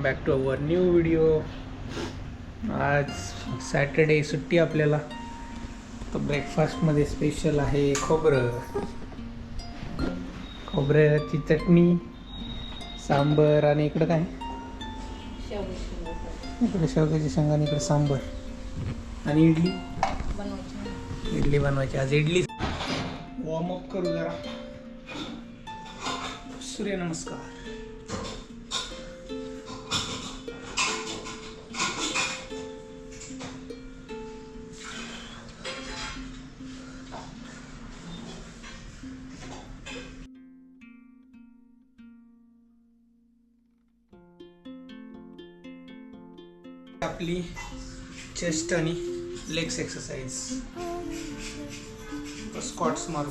Welcome back to our new video आज Saturday सुट्टी आपल्याला. तर ब्रेकफास्टमध्ये स्पेशल आहे खोबरं. खोबऱ्याची चटणी सांबर आणि इकडं काय? इकडे शेवग्याची शेंगा आणि इकडे सांबर. आणि इडली? इडली बनवायची. आज इडली. वॉर्मअप करू जरा. सूर्यनमस्कार आपली चेस्ट आणि लेग्स एक्सरसाइज स्कॉट्स मारू.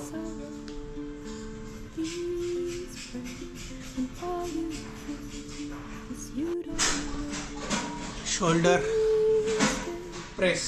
शोल्डर प्रेस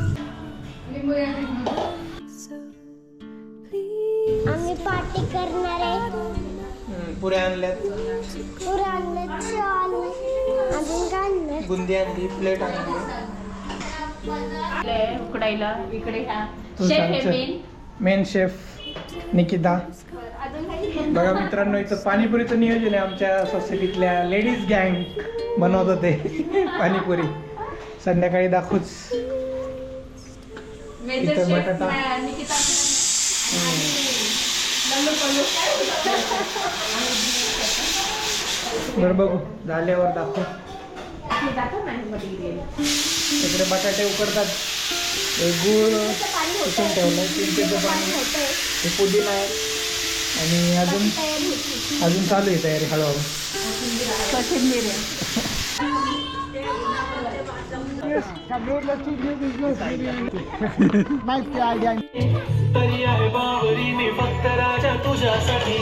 आम्ही पार्टी करणार आहे. पुऱ्या आणल्यात. पुरं आणलं अजून काय आणलं बुंदी आणली प्लेट आणली. उकडायला इकडे मेन शेफ निकिता. बघा मित्रांनो इथं पाणीपुरीचं नियोजन आहे आमच्या सोसायटीतल्या लेडीज गँग बनवत होते. पाणीपुरी. संध्याकाळी दाखवूच. मेजर शेफ बटाटा. निकिता काय बरं बघू. झाल्यावर दाखव. इकडे बटाटे उकडतात. गुळ किसून ठेवलं चिंचेचं पाणी हे पुदिना आहे. आणि अजून अजून चालू आहे तयारी हळूहळू. कोथिंबीर आहे. तरी आहे बावरी मी फक्त राजा तुझ्यासाठी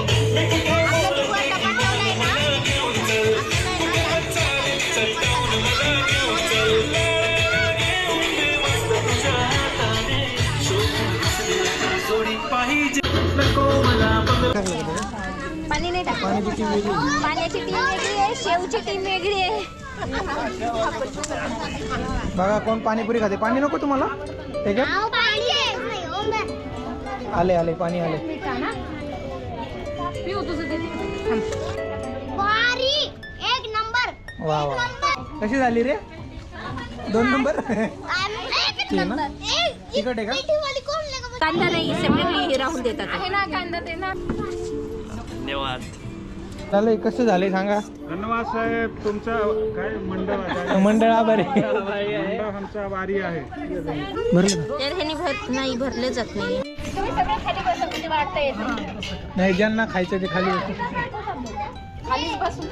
पाणी नाही टाक पाण्याची टीम वेगळी आहे शेवची टीम वेगळी आहे. बघा कोण पाणीपुरी खाते. पाणी नको तुम्हाला? ठीक आहे. आले आले पाणी आले. वा वा. कशी झाली रे? दोन नंबर? एक आहे का? कांदा नाही सेपरेटली राहून देतात. आहे ना कांदा ते ना. चालय कसं झालंय सांगा? धन्यवाद साहेब तुमचा काय मंडळ मंडळा बरे आहे. आमचा वारी आहे. बरोबर. भर नाही भरले जात नाही. तुम्ही नाही. ज्यांना खायचं ते खाली बसू. खाली. बसून